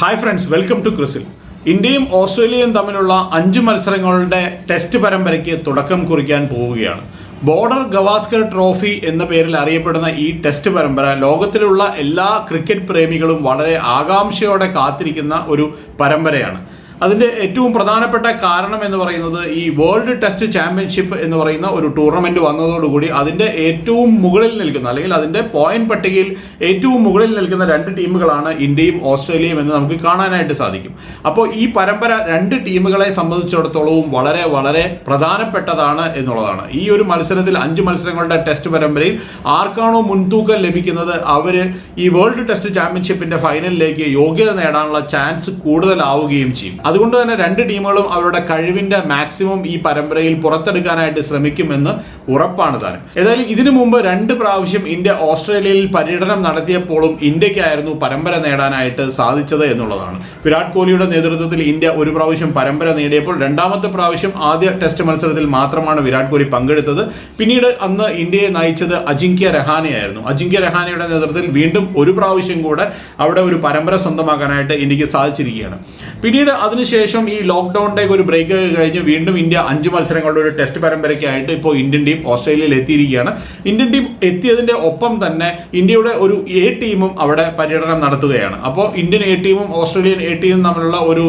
Hi friends welcome to ക്രിസിൽ ഇന്ത്യയും ഓസ്ട്രേലിയയും തമ്മിലുള്ള അഞ്ച് മത്സരങ്ങളുടെ ടെസ്റ്റ് പരമ്പരയ്ക്ക് തുടക്കം കുറിക്കാൻ പോവുകയാണ്. ബോർഡർ ഗവാസ്കർ ട്രോഫി എന്ന പേരിൽ അറിയപ്പെടുന്ന ഈ ടെസ്റ്റ് പരമ്പര ലോകത്തിലുള്ള എല്ലാ ക്രിക്കറ്റ് പ്രേമികളും വളരെ ആകാംക്ഷയോടെ കാത്തിരിക്കുന്ന ഒരു പരമ്പരയാണ്. അതിന്റെ ഏറ്റവും പ്രധാനപ്പെട്ട കാരണം എന്ന് പറയുന്നത് ഈ വേൾഡ് ടെസ്റ്റ് ചാമ്പ്യൻഷിപ്പ് എന്ന് പറയുന്ന ഒരു ടൂർണമെന്റ് വന്നതോടുകൂടി അതിന്റെ ഏറ്റവും മുകളിൽ നിൽക്കുന്ന അല്ലെങ്കിൽ അതിന്റെ പോയിന്റ് പട്ടികയിൽ ഏറ്റവും മുകളിൽ നിൽക്കുന്ന രണ്ട് ടീമുകളാണ് ഇന്ത്യയും ഓസ്ട്രേലിയയും എന്ന് നമുക്ക് കാണാനായിട്ട് സാധിക്കും. അപ്പോൾ ഈ പരമ്പര രണ്ട് ടീമുകളെ സംബന്ധിച്ചിടത്തോളവും വളരെ വളരെ പ്രധാനപ്പെട്ടതാണ് എന്നുള്ളതാണ്. ഈ ഒരു മത്സരത്തിൽ അഞ്ച് മത്സരങ്ങളുടെ ടെസ്റ്റ് പരമ്പരയിൽ ആർക്കാണോ മുൻതൂക്കം ലഭിക്കുന്നത് അവർ ഈ വേൾഡ് ടെസ്റ്റ് ചാമ്പ്യൻഷിപ്പിന്റെ ഫൈനലിലേക്ക് യോഗ്യത നേടാനുള്ള ചാൻസ് കൂടുതലാവുകയും ചെയ്യും. അതുകൊണ്ട് തന്നെ രണ്ട് ടീമുകളും അവരുടെ കഴിവിന്റെ മാക്സിമം ഈ പരമ്പരയിൽ പുറത്തെടുക്കാനായിട്ട് ശ്രമിക്കുമെന്ന് ഉറപ്പാണ് താനും. ഏതായാലും ഇതിനു മുമ്പ് രണ്ട് പ്രാവശ്യം ഇന്ത്യ ഓസ്ട്രേലിയയിൽ പര്യടനം നടത്തിയപ്പോഴും ഇന്ത്യക്കായിരുന്നു പരമ്പര നേടാനായിട്ട് സാധിച്ചത് എന്നുള്ളതാണ്. വിരാട് കോഹ്ലിയുടെ നേതൃത്വത്തിൽ ഇന്ത്യ ഒരു പ്രാവശ്യം പരമ്പര നേടിയപ്പോൾ രണ്ടാമത്തെ പ്രാവശ്യം ആദ്യ ടെസ്റ്റ് മത്സരത്തിൽ മാത്രമാണ് വിരാട് കോഹ്ലി പങ്കെടുത്തത്. പിന്നീട് അന്ന് ഇന്ത്യയെ നയിച്ചത് അജിങ്ക്യ രഹാനെയായിരുന്നു. അജിങ്ക്യ രഹാനയുടെ നേതൃത്വത്തിൽ വീണ്ടും ഒരു പ്രാവശ്യം കൂടെ അവിടെ ഒരു പരമ്പര സ്വന്തമാക്കാനായിട്ട് ഇന്ത്യയ്ക്ക് സാധിച്ചിരിക്കുകയാണ്. പിന്നീട് അതിനുശേഷം ഈ ലോക്ക്ഡൌണിന്റെ ഒരു ബ്രേക്ക് കഴിഞ്ഞ് വീണ്ടും ഇന്ത്യ അഞ്ച് മത്സരങ്ങളുടെ ഒരു ടെസ്റ്റ് പരമ്പരയ്ക്കായിട്ട് ഇപ്പോൾ ഇന്ത്യൻ ടീം ഓസ്ട്രേലിയയിൽ എത്തിയിരിക്കുകയാണ്. ഇന്ത്യൻ ടീം എത്തിയതിന്റെ ഒപ്പം തന്നെ ഇന്ത്യയുടെ ഒരു എ ടീമും അവിടെ പര്യടനം നടത്തുകയാണ്. അപ്പോൾ ഇന്ത്യൻ എ ടീമും ഓസ്ട്രേലിയൻ എ ടീമും തമ്മിലുള്ള ഒരു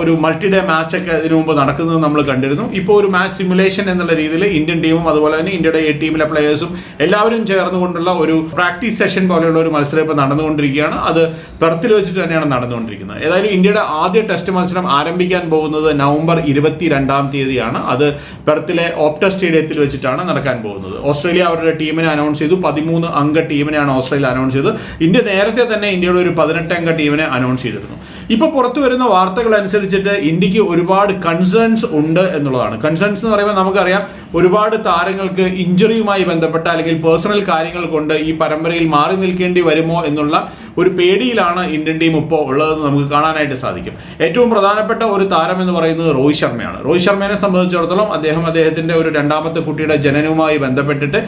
ഒരു മൾട്ടി ഡേ മാച്ചൊക്കെ ഇതിനു മുമ്പ് നടക്കുന്നത് നമ്മൾ കണ്ടിരുന്നു. ഇപ്പോൾ ഒരു മാച്ച് സിമുലേഷൻ എന്നുള്ള രീതിയിൽ ഇന്ത്യൻ ടീമും അതുപോലെ തന്നെ ഇന്ത്യയുടെ എ ടീമിലെ പ്ലെയേഴ്സും എല്ലാവരും ചേർന്നുകൊണ്ടുള്ള ഒരു പ്രാക്ടീസ് സെഷൻ പോലെയുള്ള ഒരു മത്സരം ഇപ്പോൾ നടന്നുകൊണ്ടിരിക്കുകയാണ്. അത് പെർത്തിൽ വെച്ചിട്ട് തന്നെയാണ് നടന്നുകൊണ്ടിരിക്കുന്നത്. ഏതായാലും ഇന്ത്യയുടെ ആദ്യ ടെസ്റ്റ് മത്സരം ആരംഭിക്കാൻ പോകുന്നത് നവംബർ ഇരുപത്തി രണ്ടാം തീയതിയാണ്. അത് പെർത്തിലെ ഓപ്റ്റ സ്റ്റേഡിയത്തിൽ വെച്ചിട്ടാണ് നടക്കാൻ പോകുന്നത്. ഓസ്ട്രേലിയ അവരുടെ ടീമിനെ അനൗൺസ് ചെയ്തു. പതിമൂന്ന് അംഗ ടീമിനെയാണ് ഓസ്ട്രേലിയ അനൗൺസ് ചെയ്തത്. ഇന്ത്യ നേരത്തെ തന്നെ ഇന്ത്യയുടെ ഒരു പതിനെട്ട് അംഗ ടീമിനെ അനൗൺസ് ചെയ്തിരുന്നു. ഇപ്പൊ പുറത്തു വരുന്ന വാർത്തകൾ അനുസരിച്ചിട്ട് ഇന്ത്യയ്ക്ക് ഒരുപാട് കൺസേൺസ് ഉണ്ട് എന്നുള്ളതാണ്. കൺസേൺസ് എന്ന് പറയുമ്പോൾ നമുക്കറിയാം ഒരുപാട് താരങ്ങൾക്ക് ഇഞ്ചുറിയുമായി ബന്ധപ്പെട്ട അല്ലെങ്കിൽ പേഴ്സണൽ കാര്യങ്ങൾ കൊണ്ട് ഈ പരമ്പരയിൽ മാറി നിൽക്കേണ്ടി വരുമോ എന്നുള്ള ഒരു പേടിയിലാണ് ഇന്ത്യൻ ടീം ഇപ്പോൾ ഉള്ളതെന്ന് നമുക്ക് കാണാനായിട്ട് സാധിക്കും. ഏറ്റവും പ്രധാനപ്പെട്ട ഒരു താരം എന്ന് പറയുന്നത് രോഹിത് ശർമ്മയാണ്. രോഹിത് ശർമ്മയെ സംബന്ധിച്ചിടത്തോളം അദ്ദേഹം അദ്ദേഹത്തിന്റെ ഒരു രണ്ടാമത്തെ കുട്ടിയുടെ ജനനവുമായി ബന്ധപ്പെട്ടിട്ട്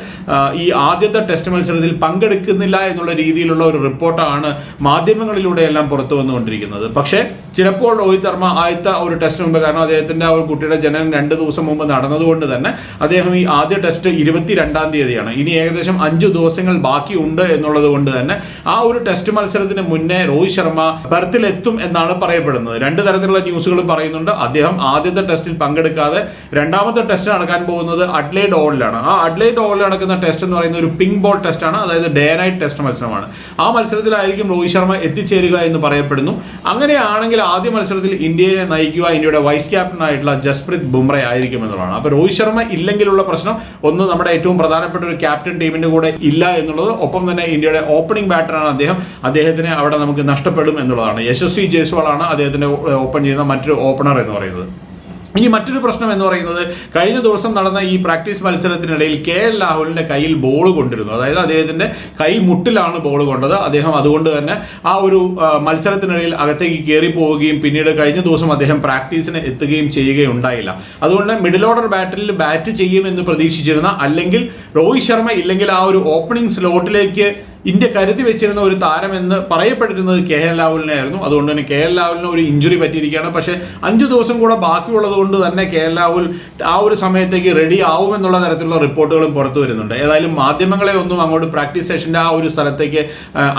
ഈ ആദ്യത്തെ ടെസ്റ്റ് മത്സരത്തിൽ പങ്കെടുക്കുന്നില്ല എന്നുള്ള രീതിയിലുള്ള ഒരു റിപ്പോർട്ടാണ് മാധ്യമങ്ങളിലൂടെ എല്ലാം പുറത്തു വന്നുകൊണ്ടിരിക്കുന്നത്. പക്ഷേ ചിലപ്പോൾ രോഹിത് ശർമ്മ ആദ്യത്തെ ഒരു ടെസ്റ്റ് മുമ്പ് കാരണം അദ്ദേഹത്തിന്റെ ആ ഒരു കുട്ടിയുടെ ജനനം രണ്ട് ദിവസം മുമ്പ് നടന്നതുകൊണ്ട് തന്നെ അദ്ദേഹം ഈ ആദ്യ ടെസ്റ്റ് ഇരുപത്തി രണ്ടാം തീയതിയാണ്. ഇനി ഏകദേശം അഞ്ചു ദിവസങ്ങൾ ബാക്കിയുണ്ട് എന്നുള്ളത് കൊണ്ട് തന്നെ ആ ഒരു ടെസ്റ്റ് മത്സരത്തിന് മുന്നേ രോഹിത് ശർമ്മ പരത്തിലെത്തും എന്നാണ് പറയപ്പെടുന്നത്. രണ്ട് തരത്തിലുള്ള ന്യൂസുകൾ പറയുന്നുണ്ട്. അദ്ദേഹം ആദ്യത്തെ ടെസ്റ്റിൽ പങ്കെടുക്കാതെ രണ്ടാമത്തെ ടെസ്റ്റ് നടക്കാൻ പോകുന്നത് അഡ്ലൈഡ് ഓളിലാണ് ആ അഡ്ലൈഡ് ഓളിൽ നടക്കുന്ന ടെസ്റ്റ് എന്ന് പറയുന്ന ഒരു പിങ്ക് ബോൾ ടെസ്റ്റ് ആണ്. അതായത് ഡേ നൈറ്റ് ടെസ്റ്റ് മത്സരമാണ്. ആ മത്സരത്തിലായിരിക്കും രോഹിത് ശർമ്മ എത്തിച്ചേരുക എന്ന് പറയപ്പെടുന്നു. അങ്ങനെയാണെങ്കിൽ ആദ്യ മത്സരത്തിൽ ഇന്ത്യയെ നയിക്കുക ഇന്ത്യയുടെ വൈസ് ക്യാപ്റ്റൻ ആയിട്ടുള്ള ജസ്പ്രീത് ബുംറ ആയിരിക്കും എന്നുള്ളതാണ്. അപ്പൊ രോഹിത് ശർമ്മ ഇല്ലെങ്കിലുള്ള പ്രശ്നം ഒന്ന് നമ്മുടെ ഏറ്റവും പ്രധാനപ്പെട്ട ഒരു ക്യാപ്റ്റൻ ടീമിന്റെ കൂടെ ഇല്ല എന്നുള്ളത് ഒപ്പം തന്നെ ഇന്ത്യയുടെ ഓപ്പണിംഗ് ബാറ്ററാണ് അദ്ദേഹം. അദ്ദേഹത്തിനെ അവിടെ നമുക്ക് നഷ്ടപ്പെടും എന്നുള്ളതാണ്. യശസ്വി ജയ്സ്വാളാണ് അദ്ദേഹത്തിന്റെ ഓപ്പൺ ചെയ്യുന്ന മറ്റൊരു ഓപ്പണർ എന്ന് പറയുന്നത്. ഇനി മറ്റൊരു പ്രശ്നം എന്ന് പറയുന്നത് കഴിഞ്ഞ ദിവസം നടന്ന ഈ പ്രാക്ടീസ് മത്സരത്തിനിടയിൽ കെ എൽ രാഹുലിന്റെ കയ്യിൽ ബോൾ കൊണ്ടിരുന്നു. അതായത് അദ്ദേഹത്തിന്റെ കൈ മുട്ടിലാണ് ബോൾ കൊണ്ടത്. അദ്ദേഹം അതുകൊണ്ട് തന്നെ ആ ഒരു മത്സരത്തിനിടയിൽ അകത്തേക്ക് കയറി പോവുകയും പിന്നീട് കഴിഞ്ഞ ദിവസം അദ്ദേഹം പ്രാക്ടീസിന് എത്തുകയും ചെയ്യുകയുണ്ടായില്ല. അതുകൊണ്ട് മിഡിൽ ഓർഡർ ബാറ്റിൽ ബാറ്റ് ചെയ്യുമെന്ന് പ്രതീക്ഷിച്ചിരുന്ന അല്ലെങ്കിൽ രോഹിത് ശർമ്മ ഇല്ലെങ്കിൽ ആ ഒരു ഓപ്പണിംഗ് സ്ലോട്ടിലേക്ക് ഇന്ത്യ കരുതി വെച്ചിരുന്ന ഒരു താരം എന്ന് പറയപ്പെട്ടിരുന്നത് കെ എൽ രാഹുലിനെ ആയിരുന്നു അതുകൊണ്ട് തന്നെ കെ എൽ രാഹുലിന് ഒരു ഇഞ്ചുറി പറ്റിയിരിക്കുകയാണ്. പക്ഷേ അഞ്ചു ദിവസം കൂടെ ബാക്കിയുള്ളത് കൊണ്ട് തന്നെ കെ എൽ രാഹുൽ ആ ഒരു സമയത്തേക്ക് റെഡി ആവുമെന്നുള്ള തരത്തിലുള്ള റിപ്പോർട്ടുകളും പുറത്തു വരുന്നുണ്ട്. ഏതായാലും മാധ്യമങ്ങളെ ഒന്നും അങ്ങോട്ട് പ്രാക്ടീസ് സെഷന്റെ ആ ഒരു സ്ഥലത്തേക്ക്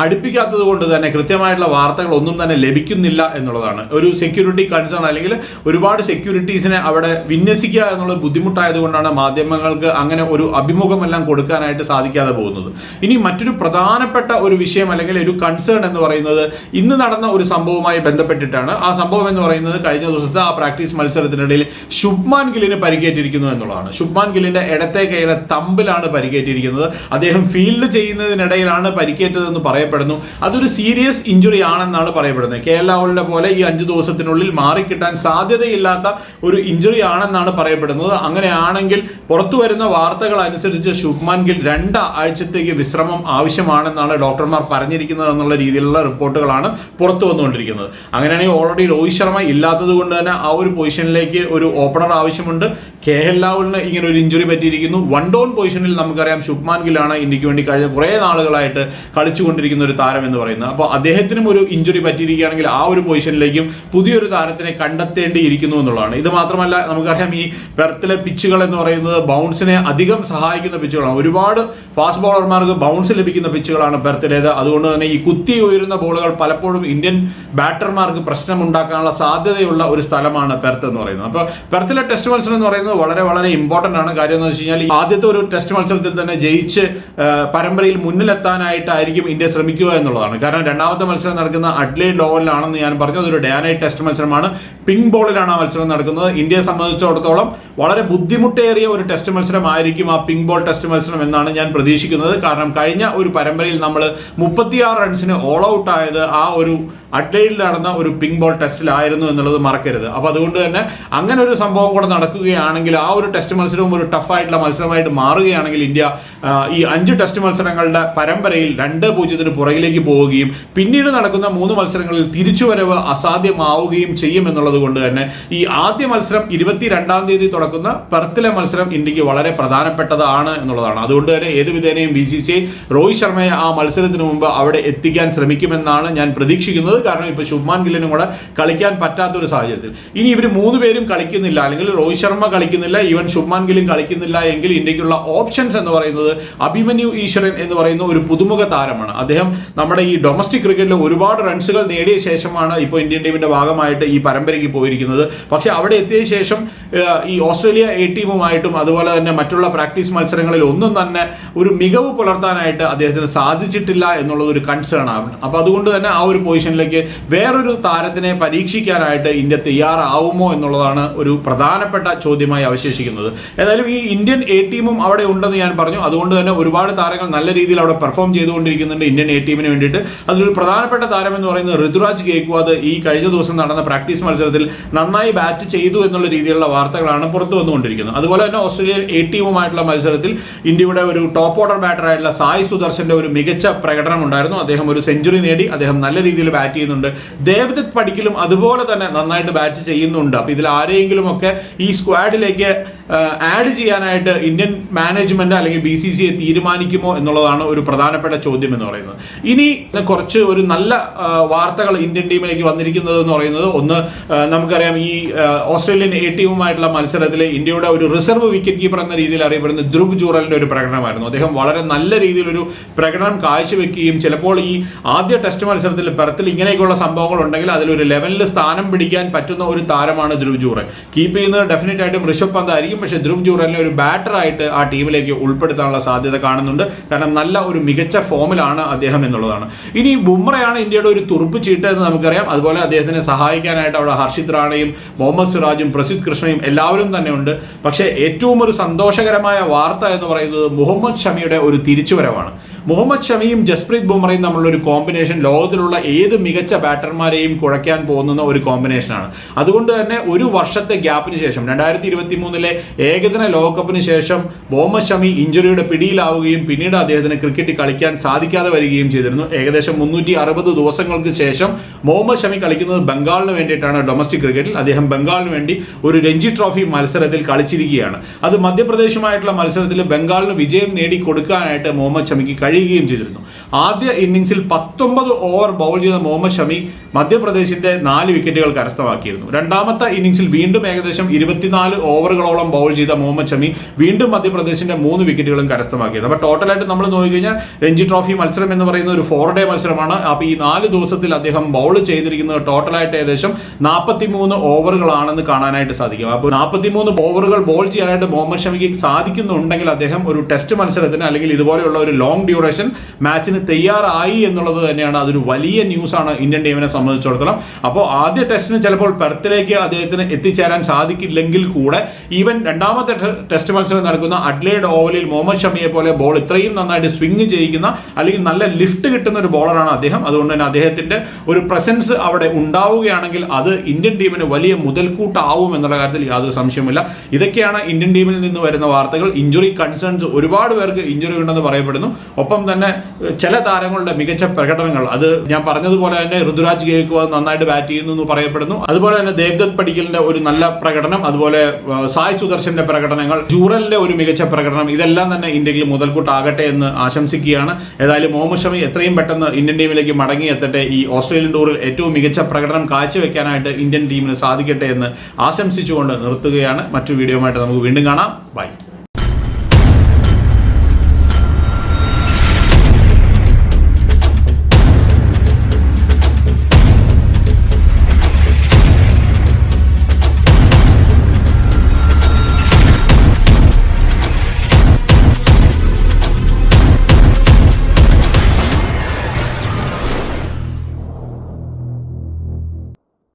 അടുപ്പിക്കാത്തത് കൊണ്ട് തന്നെ കൃത്യമായിട്ടുള്ള വാർത്തകൾ ഒന്നും തന്നെ ലഭിക്കുന്നില്ല എന്നുള്ളതാണ്. ഒരു സെക്യൂരിറ്റി കൺസേൺ അല്ലെങ്കിൽ ഒരുപാട് സെക്യൂരിറ്റീസിനെ അവിടെ വിന്യസിക്കുക എന്നുള്ള ബുദ്ധിമുട്ടായതുകൊണ്ടാണ് മാധ്യമങ്ങൾക്ക് അങ്ങനെ ഒരു അഭിമുഖമെല്ലാം കൊടുക്കാനായിട്ട് സാധിക്കാതെ പോകുന്നത്. ഇനി മറ്റൊരു പ്രധാനപ്പെട്ട ഒരു വിഷയം അല്ലെങ്കിൽ ഒരു കൺസേൺ എന്ന് പറയുന്നത് ഇന്ന് നടന്ന ഒരു സംഭവവുമായി ബന്ധപ്പെട്ടിട്ടാണ്. ആ സംഭവം എന്ന് പറയുന്നത് കഴിഞ്ഞ ദിവസത്തെ ആ പ്രാക്ടീസ് മത്സരത്തിനിടയിൽ ശുഭ്മാൻ ഗില്ലിന് പരിക്കേറ്റിരിക്കുന്നു എന്നുള്ളതാണ്. ശുഭ്മാൻ ഗില്ലിന്റെ ഇടത്തെ കൈയുടെ തമ്പിലാണ് പരിക്കേറ്റിരിക്കുന്നത്. അദ്ദേഹം ഫീൽഡ് ചെയ്യുന്നതിനിടയിലാണ് പരിക്കേറ്റതെന്ന് പറയപ്പെടുന്നു. അതൊരു സീരിയസ് ഇഞ്ചുറി ആണെന്നാണ് പറയപ്പെടുന്നത്. കെ എൽ രാഹുലിനെ പോലെ ഈ അഞ്ചു ദിവസത്തിനുള്ളിൽ മാറിക്കിട്ടാൻ സാധ്യതയില്ലാത്ത ഒരു ഇഞ്ചുറി ആണെന്നാണ് പറയപ്പെടുന്നത്. അങ്ങനെയാണെങ്കിൽ പുറത്തു വരുന്ന വാർത്തകൾ അനുസരിച്ച് ശുഭ്മാൻ ഗിൽ രണ്ട് ആഴ്ചത്തേക്ക് വിശ്രമം ആവശ്യമാണ്. ആണെന്നാണ് ഡോക്ടർമാർ പറഞ്ഞിരിക്കുന്നത് എന്നുള്ള രീതിയിലുള്ള റിപ്പോർട്ടുകളാണ് പുറത്തു വന്നുകൊണ്ടിരിക്കുന്നത്. അങ്ങനെയാണെങ്കിൽ ഓൾറെഡി രോഹിത് ശർമ്മ ഇല്ലാത്തത് കൊണ്ട് തന്നെ ആ ഒരു പൊസിഷനിലേക്ക് ഒരു ഓപ്പണർ ആവശ്യമുണ്ട്. കെ എൽ രാഹുലിന് ഇങ്ങനെ ഒരു ഇഞ്ചുറി പറ്റിയിരിക്കുന്നു. വൺ ഡൗൺ പൊസിഷനിൽ നമുക്കറിയാം ശുഭ്മാൻ ഗില്ലാണ് ഇന്ത്യയ്ക്ക് വേണ്ടി കഴിഞ്ഞ കുറേ നാളുകളായിട്ട് കളിച്ചുകൊണ്ടിരിക്കുന്ന ഒരു താരം എന്ന് പറയുന്നത്. അപ്പോൾ അദ്ദേഹത്തിനും ഒരു ഇഞ്ചുറി പറ്റിയിരിക്കുകയാണെങ്കിൽ ആ ഒരു പൊസിഷനിലേക്കും പുതിയൊരു താരത്തിനെ കണ്ടെത്തേണ്ടിയിരിക്കുന്നു എന്നുള്ളതാണ്. ഇത് മാത്രമല്ല നമുക്കറിയാം ഈ പെർത്തിലെ പിച്ചുകൾ എന്ന് പറയുന്നത് ബൗൺസിനെ അധികം സഹായിക്കുന്ന പിച്ചുകളാണ് ഒരുപാട് ഫാസ്റ്റ് ബോളർമാർക്ക് ബൗൺസ് ലഭിക്കുന്ന പിച്ചുകളാണ് പെർത്തിലേത്. അതുകൊണ്ട് തന്നെ ഈ കുത്തി ഉയരുന്ന ബോളുകൾ പലപ്പോഴും ഇന്ത്യൻ ബാറ്റർമാർക്ക് പ്രശ്നമുണ്ടാക്കാനുള്ള സാധ്യതയുള്ള ഒരു സ്ഥലമാണ് പെർത്ത് എന്ന് പറയുന്നത്. അപ്പോൾ പെർത്തിലെ ടെസ്റ്റ് മത്സരം എന്ന് പറയുന്നത് വളരെ വളരെ ഇമ്പോർട്ടന്റ് ആണ്. കാര്യം എന്ന് വെച്ച് കഴിഞ്ഞാൽ ആദ്യത്തെ ഒരു ടെസ്റ്റ് മത്സരത്തിൽ തന്നെ ജയിച്ച് പരമ്പരയിൽ മുന്നിലെത്താനായിട്ടായിരിക്കും ഇന്ത്യ ശ്രമിക്കുക എന്നുള്ളതാണ്. കാരണം രണ്ടാമത്തെ മത്സരം നടക്കുന്ന അഡ്ലൈഡ് ഓവലിലാണെന്ന് ഞാൻ പറഞ്ഞു അതൊരു ഡേ നൈറ്റ് ടെസ്റ്റ് മത്സരമാണ്. പിങ്ക് ബോളിലാണ് ആ മത്സരം നടക്കുന്നത്. ഇന്ത്യയെ സംബന്ധിച്ചിടത്തോളം വളരെ ബുദ്ധിമുട്ടേറിയ ഒരു ടെസ്റ്റ് മത്സരമായിരിക്കും ആ പിങ്ക് ബോൾ ടെസ്റ്റ് മത്സരം എന്നാണ് ഞാൻ പ്രതീക്ഷിക്കുന്നത്. കാരണം കഴിഞ്ഞ ഒരു പരമ്പരയിൽ നമ്മൾ മുപ്പത്തിയാറ് റൺസിന് ഓൾ ഔട്ട് ആയത് ആ ഒരു അഡ്ലൈഡിൽ നടന്ന ഒരു പിങ്ക് ബോൾ ടെസ്റ്റിലായിരുന്നു എന്നുള്ളത് മറക്കരുത്. അപ്പോൾ അതുകൊണ്ട് തന്നെ അങ്ങനെ ഒരു സംഭവം കൂടെ നടക്കുകയാണെങ്കിൽ ആ ഒരു ടെസ്റ്റ് മത്സരവും ഒരു ടഫായിട്ടുള്ള മത്സരമായിട്ട് മാറുകയാണെങ്കിൽ ഇന്ത്യ ഈ അഞ്ച് ടെസ്റ്റ് മത്സരങ്ങളുടെ പരമ്പരയിൽ രണ്ട് പൂജ്യത്തിന് പുറകിലേക്ക് പോവുകയും പിന്നീട് നടക്കുന്ന മൂന്ന് മത്സരങ്ങളിൽ തിരിച്ചുവരവ് അസാധ്യമാവുകയും ചെയ്യും എന്നുള്ളത് കൊണ്ട് തന്നെ ഈ ആദ്യ മത്സരം ഇരുപത്തി രണ്ടാം തീയതി തുടക്കുന്ന പെർത്തിലെ മത്സരം ഇന്ത്യയ്ക്ക് വളരെ പ്രധാനപ്പെട്ടതാണ് എന്നുള്ളതാണ്. അതുകൊണ്ട് തന്നെ ഏത് വിധേനയും ബി സി സി രോഹിത് ശർമ്മയെ ആ മത്സരത്തിന് മുമ്പ് അവിടെ എത്തിക്കാൻ ശ്രമിക്കുമെന്നാണ് ഞാൻ പ്രതീക്ഷിക്കുന്നത്. കാരണം ഇപ്പോൾ ശുഭ്മാൻ ഗില്ലിനും കൂടെ കളിക്കാൻ പറ്റാത്ത ഒരു സാഹചര്യത്തിൽ. ഇനി ഇവർ മൂന്ന് പേരും കളിക്കുന്നില്ല. അല്ലെങ്കിൽ രോഹിത് ശർമ്മ കളിക്കുന്നില്ല ഈവൻ ശുഭ്മാൻ ഗില്ലും കളിക്കുന്നില്ല എങ്കിൽ ഇന്ത്യക്കുള്ള ഓപ്ഷൻസ് എന്ന് പറയുന്നത് അഭിമന്യു ഈശ്വരൻ എന്ന് പറയുന്ന ഒരു പുതുമുഖ താരമാണ്. അദ്ദേഹം നമ്മുടെ ഈ ഡൊമസ്റ്റിക് ക്രിക്കറ്റിൽ ഒരുപാട് റൺസുകൾ നേടിയ ശേഷമാണ് ഇപ്പോൾ ഇന്ത്യൻ ടീമിന്റെ ഭാഗമായിട്ട് ഈ പരമ്പരയ്ക്ക് പോയിരിക്കുന്നത്. പക്ഷേ അവിടെ എത്തിയ ശേഷം ഈ ഓസ്ട്രേലിയ എ ടീമുമായിട്ടും അതുപോലെ തന്നെ മറ്റുള്ള പ്രാക്ടീസ് മത്സരങ്ങളിൽ ഒന്നും തന്നെ ഒരു മികവ് പുലർത്താനായിട്ട് അദ്ദേഹത്തിന് സാധിച്ചിട്ടില്ല എന്നുള്ളത് ഒരു കൺസേൺ ആണ്. അപ്പോൾ അതുകൊണ്ട് തന്നെ ആ ഒരു പൊസിഷനിലേക്ക് വേറൊരു താരത്തിനെ പരീക്ഷിക്കാനായിട്ട് ഇന്ത്യ തയ്യാറാവുമോ എന്നുള്ളതാണ് ഒരു പ്രധാനപ്പെട്ട ചോദ്യമായി അവശേഷിക്കുന്നത്. ഏതായാലും ഈ ഇന്ത്യൻ എ ടീമും അവിടെ ഉണ്ടെന്ന് ഞാൻ പറഞ്ഞു. അതുകൊണ്ട് തന്നെ ഒരുപാട് താരങ്ങൾ നല്ല രീതിയിൽ അവിടെ പെർഫോം ചെയ്തുകൊണ്ടിരിക്കുന്നുണ്ട് ഇന്ത്യൻ എ ടീമിന് വേണ്ടിയിട്ട്. അതിലൊരു പ്രധാനപ്പെട്ട താരം എന്ന് പറയുന്നത് ഋതുരാജ് ഗേക്വാദ് ഈ കഴിഞ്ഞ ദിവസം നടന്ന പ്രാക്ടീസ് മത്സരത്തിൽ നന്നായി ബാറ്റ് ചെയ്തു എന്നുള്ള രീതിയിലുള്ള വാർത്തകളാണ് പുറത്തു വന്നുകൊണ്ടിരിക്കുന്നത് അതുപോലെ തന്നെ ഓസ്ട്രേലിയ എ ടീമുമായിട്ടുള്ള മത്സരത്തിൽ ഇന്ത്യയുടെ ഒരു ടോപ്പ് ഓർഡർ ബാറ്ററായിട്ടുള്ള സായ് സുദർശന്റെ ഒരു മികച്ച പ്രകടനം ഉണ്ടായിരുന്നു. അദ്ദേഹം ഒരു സെഞ്ചുറി നേടി അദ്ദേഹം നല്ല രീതിയിൽ ബാറ്റ് ചെയ്യുന്നുണ്ട്. ദേവദത്ത് പടിക്കലും അതുപോലെ തന്നെ നന്നായിട്ട് ബാറ്റ് ചെയ്യുന്നുണ്ട്. അപ്പോൾ ഇതിൽ ആരെയെങ്കിലും ഒക്കെ ഈ സ്ക്വാഡിലേക്ക് ആഡ് ചെയ്യാനായിട്ട് ഇന്ത്യൻ മാനേജ്മെന്റ് അല്ലെങ്കിൽ ബി സി സി ഐ തീരുമാനിക്കുമോ എന്നുള്ളതാണ് ഒരു പ്രധാനപ്പെട്ട ചോദ്യം എന്ന് പറയുന്നത്. ഇനി കുറച്ച് ഒരു നല്ല വാർത്തകൾ ഇന്ത്യൻ ടീമിലേക്ക് വന്നിരിക്കുന്നത് എന്ന് പറയുന്നത് ഒന്ന് നമുക്കറിയാം ഈ ഓസ്ട്രേലിയൻ എ ടീമുമായിട്ടുള്ള മത്സരത്തിൽ ഇന്ത്യയുടെ ഒരു റിസർവ് വിക്കറ്റ് കീപ്പർ എന്ന രീതിയിൽ അറിയപ്പെടുന്ന ധ്രുവ് ജൂറലിന്റെ ഒരു പ്രകടനമായിരുന്നു. അദ്ദേഹം വളരെ നല്ല രീതിയിൽ ഒരു പ്രകടനം കാഴ്ചവെക്കുകയും ചിലപ്പോൾ ഈ ആദ്യ ടെസ്റ്റ് മത്സരത്തിൽ പെർത്തിൽ ഇങ്ങനെയൊക്കെയുള്ള സംഭവങ്ങൾ ഉണ്ടെങ്കിൽ അതിലൊരു ലെവലിൽ സ്ഥാനം പിടിക്കാൻ പറ്റുന്ന ഒരു താരമാണ് ധ്രുവ് ജൂറൽ. കീപ്പ് ചെയ്യുന്നത് ഡെഫിനറ്റ് ആയിട്ടും ഋഷഭ് പന്ത് ആയിരിക്കും. പക്ഷേ ധ്രുവ് ജൂറലിനെ ഒരു ബാറ്ററായിട്ട് ആ ടീമിലേക്ക് ഉൾപ്പെടുത്താനുള്ള സാധ്യത കാണുന്നുണ്ട്. കാരണം നല്ല ഒരു മികച്ച ഫോമിലാണ് അദ്ദേഹം എന്നുള്ളതാണ്. ഇനി ബുംറയാണ് ഇന്ത്യയുടെ ഒരു തുറുപ്പ് ചീട്ട് എന്ന് നമുക്കറിയാം. അതുപോലെ അദ്ദേഹത്തിനെ സഹായിക്കാനായിട്ട് അവിടെ ഹർഷിത് റാണയും മുഹമ്മദ് സിറാജും പ്രസിദ് കൃഷ്ണയും എല്ലാവരും തന്നെ ഉണ്ട്. പക്ഷേ ഏറ്റവും ഒരു സന്തോഷകരമായ വാർത്ത എന്ന് പറയുന്നത് മുഹമ്മദ് ഷമിയുടെ ഒരു തിരിച്ചുവരവാണ്. മുഹമ്മദ് ഷമിയും ജസ്പ്രീത് ബുംറയും തമ്മിലുള്ള ഒരു കോമ്പിനേഷൻ ലോകത്തിലുള്ള ഏത് മികച്ച ബാറ്റർമാരെയും കുഴയ്ക്കാൻ പോകുന്ന ഒരു കോമ്പിനേഷനാണ് അതുകൊണ്ട് തന്നെ ഒരു വർഷത്തെ ഗ്യാപ്പിന് ശേഷം രണ്ടായിരത്തി ഇരുപത്തി മൂന്നിലെ ഏകദിന ലോകകപ്പിന് ശേഷം മുഹമ്മദ് ഷമി ഇഞ്ചുറിയുടെ പിടിയിലാവുകയും പിന്നീട് അദ്ദേഹത്തിന് ക്രിക്കറ്റ് കളിക്കാൻ സാധിക്കാതെ വരികയും ചെയ്തിരുന്നു. ഏകദേശം മുന്നൂറ്റി അറുപത് ദിവസങ്ങൾക്ക് ശേഷം മുഹമ്മദ് ഷമി കളിക്കുന്നത് ബംഗാളിന് വേണ്ടിയിട്ടാണ് ഡൊമസ്റ്റിക് ക്രിക്കറ്റിൽ അദ്ദേഹം ബംഗാളിന് വേണ്ടി ഒരു രഞ്ജി ട്രോഫി മത്സരത്തിൽ കളിച്ചിരിക്കുകയാണ്. അത് മധ്യപ്രദേശുമായിട്ടുള്ള മത്സരത്തിൽ ബംഗാളിന് വിജയം നേടിക്കൊടുക്കാനായിട്ട് മുഹമ്മദ് ഷമിക്ക് കഴിയുകയും ചെയ്തിരുന്നു ആദ്യ ഇന്നിംഗ്സിൽ പത്തൊമ്പത് ഓവർ ബൗൾ ചെയ്ത മുഹമ്മദ് ഷമി മധ്യപ്രദേശിന്റെ നാല് വിക്കറ്റുകൾ കരസ്ഥമാക്കിയിരുന്നു രണ്ടാമത്തെ ഇന്നിംഗ്സിൽ വീണ്ടും ഏകദേശം ഇരുപത്തിനാല് ഓവറുകളോളം ബൗൾ ചെയ്ത മുഹമ്മദ് ഷമി വീണ്ടും മധ്യപ്രദേശിന്റെ മൂന്ന് വിക്കറ്റുകളും കരസ്ഥമാക്കിയത്. അപ്പോൾ ടോട്ടലായിട്ട് നമ്മൾ നോക്കിക്കഴിഞ്ഞാൽ രഞ്ജി ട്രോഫി മത്സരം എന്ന് പറയുന്ന ഒരു ഫോർ ഡേ മത്സരമാണ്. അപ്പോൾ ഈ നാല് ദിവസത്തിൽ അദ്ദേഹം ബൗൾ ചെയ്തിരിക്കുന്നത് ടോട്ടലായിട്ട് ഏകദേശം നാൽപ്പത്തി മൂന്ന് ഓവറുകളാണെന്ന് കാണാനായിട്ട് സാധിക്കും. അപ്പോൾ നാൽപ്പത്തി മൂന്ന് ഓവറുകൾ ബോൾ ചെയ്യാനായിട്ട് മുഹമ്മദ് ഷമിക്ക് സാധിക്കുന്നുണ്ടെങ്കിൽ അദ്ദേഹം ഒരു ടെസ്റ്റ് മത്സരത്തിന് അല്ലെങ്കിൽ ഇതുപോലെയുള്ള ഒരു ലോങ് ഡ്യൂറേഷൻ മാച്ചിന് തയ്യാറായി എന്നുള്ളത് തന്നെയാണ് അതൊരു വലിയ ന്യൂസാണ് ഇന്ത്യൻ ടീമിനെ സംബന്ധിച്ചിടത്തോളം. അപ്പോൾ ആദ്യ ടെസ്റ്റിന് ചിലപ്പോൾ പെർത്തിലേക്ക് അദ്ദേഹത്തിന് എത്തിച്ചേരാൻ സാധിക്കില്ലെങ്കിൽ കൂടെ ഈവൻ രണ്ടാമത്തെ ടെസ്റ്റ് മത്സരം നടക്കുന്ന അഡ്ലേഡ് ഓവലിൽ മുഹമ്മദ് ഷമിയെ പോലെ ബോൾ ഇത്രയും നന്നായിട്ട് സ്വിംഗ് ചെയ്യിക്കുന്ന അല്ലെങ്കിൽ നല്ല ലിഫ്റ്റ് കിട്ടുന്ന ഒരു ബോളറാണ് അദ്ദേഹം. അതുകൊണ്ട് തന്നെ അദ്ദേഹത്തിന്റെ ഒരു പ്രസൻസ് അവിടെ ഉണ്ടാവുകയാണെങ്കിൽ അത് ഇന്ത്യൻ ടീമിന് വലിയ മുതൽക്കൂട്ടാവും എന്നുള്ള കാര്യത്തിൽ യാതൊരു സംശയമില്ല ഇതൊക്കെയാണ് ഇന്ത്യൻ ടീമിൽ നിന്ന് വരുന്ന വാർത്തകൾ. ഇഞ്ചുറി കൺസേൺസ് ഒരുപാട് പേർക്ക് ഇഞ്ചുറി ഉണ്ടെന്ന് പറയപ്പെടുന്നു. ഒപ്പം തന്നെ ചില ചില താരങ്ങളുടെ മികച്ച പ്രകടനങ്ങൾ അത് ഞാൻ പറഞ്ഞതുപോലെ തന്നെ ഋതുരാജ് ഗേക്വാദ് നന്നായിട്ട് ബാറ്റ് ചെയ്യുന്നു എന്ന് പറയപ്പെടുന്നു. അതുപോലെ തന്നെ ദേവ്ദത്ത് പടിക്കലിന്റെ ഒരു നല്ല പ്രകടനം അതുപോലെ സായ് സുദർശന്റെ പ്രകടനങ്ങൾ ജൂറലിന്റെ ഒരു മികച്ച പ്രകടനം ഇതെല്ലാം തന്നെ ഇന്ത്യയിൽ മുതൽക്കൂട്ടാകട്ടെ എന്ന് ആശംസിക്കുകയാണ്. ഏതായാലും മുഹമ്മദ് ഷമി എത്രയും പെട്ടെന്ന് ഇന്ത്യൻ ടീമിലേക്ക് മടങ്ങി എത്തട്ടെ. ഈ ഓസ്ട്രേലിയൻ ടൂറിൽ ഏറ്റവും മികച്ച പ്രകടനം കാഴ്ചവെക്കാനായിട്ട് ഇന്ത്യൻ ടീമിന് സാധിക്കട്ടെ എന്ന് ആശംസിച്ചുകൊണ്ട് നിർത്തുകയാണ്. മറ്റു വീഡിയോയുമായിട്ട് നമുക്ക് വീണ്ടും കാണാം. ബൈ.